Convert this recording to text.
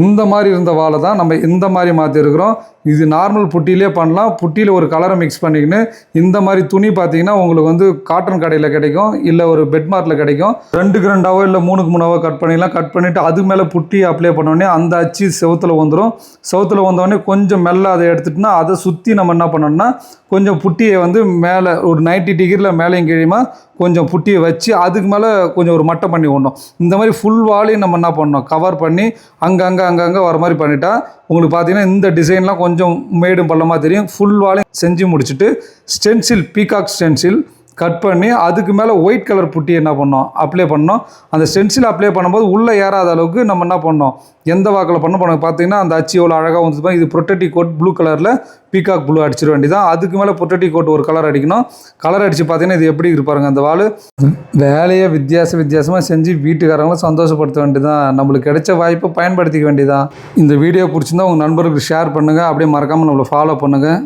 இந்த மாதிரி இருந்த வாழை தான் நம்ம இந்த மாதிரி மாற்றிருக்கிறோம் இது நார்மல் புட்டியிலே பண்ணலாம். புட்டியில் ஒரு கலரை மிக்ஸ் பண்ணிக்கின்னு இந்த மாதிரி துணி பார்த்தீங்கன்னா உங்களுக்கு வந்து காட்டன் கடையில் கிடைக்கும். இல்லை ஒரு பெட்மார்ட்டில் கிடைக்கும். ரெண்டுக்கு ரெண்டாவோ இல்லை மூணுக்கு மூணாவோ கட் பண்ணிடலாம். கட் பண்ணிவிட்டு அது மேலே புட்டி அப்ளை பண்ணோடனே அந்த அச்சு செவுத்துல வந்துடும் செவுத்துல வந்தோடனே கொஞ்சம் மெல்ல அதை எடுத்துட்டுனா அதை சுற்றி நம்ம என்ன பண்ணோம்னா கொஞ்சம் புட்டியை வந்து மேலே ஒரு 90 டிகிரியில் மேலேயும் கீழியுமா கொஞ்சம் புட்டியை வச்சு அதுக்கு மேலே கொஞ்சம் ஒரு மட்டை பண்ணி விடணும். இந்த மாதிரி ஃபுல் வாலையும் நம்ம என்ன பண்ணணும்? கவர் பண்ணி அங்கங்கே அங்கங்கே வர மாதிரி பண்ணிட்டா உங்களுக்கு பார்த்தீங்கன்னா இந்த டிசைன்லாம் கொஞ்சம் மேடும் பள்ளமாக தெரியும். ஃபுல் வாலையும் செஞ்சு முடிச்சுட்டு ஸ்டென்சில் பீகாக் ஸ்டென்சில் கட் பண்ணி அதுக்கு மேலே ஒயிட் கலர் புட்டி என்ன பண்ணோம்? அப்ளை பண்ணோம். அந்த ஸ்டென்சில் அப்ளை பண்ணும்போது உள்ளே ஏறாத அளவுக்கு நம்ம என்ன பண்ணோம்? எந்த வாக்கில் பண்ண போனோம் பார்த்தீங்கன்னா அந்த அச்சு எவ்வளோ அழகாக வந்து இது ப்ரொட்டக்டி கோட் ப்ளூ கலரில் பீகாக் ப்ளூ அடிச்சிட வேண்டியதான் அதுக்கு மேலே ப்ரொட்டக்டி கோட் ஒரு கலர் அடிக்கணும். கலர் அடித்து பார்த்தீங்கன்னா இது எப்படி இருப்பாருங்க அந்த வாள் வேலையை வித்தியாச வித்தியாசமாக செஞ்சு வீட்டுக்காரங்களும் சந்தோஷப்படுத்த வேண்டியதான் நம்மளுக்கு கிடைச்ச வாய்ப்பை பயன்படுத்திக்க வேண்டியதான் இந்த வீடியோ பிடிச்சிருந்தா உங்கள் நண்பர்களுக்கு ஷேர் பண்ணுங்கள் அப்படியே மறக்காமல் நம்மளை ஃபாலோ பண்ணுங்கள்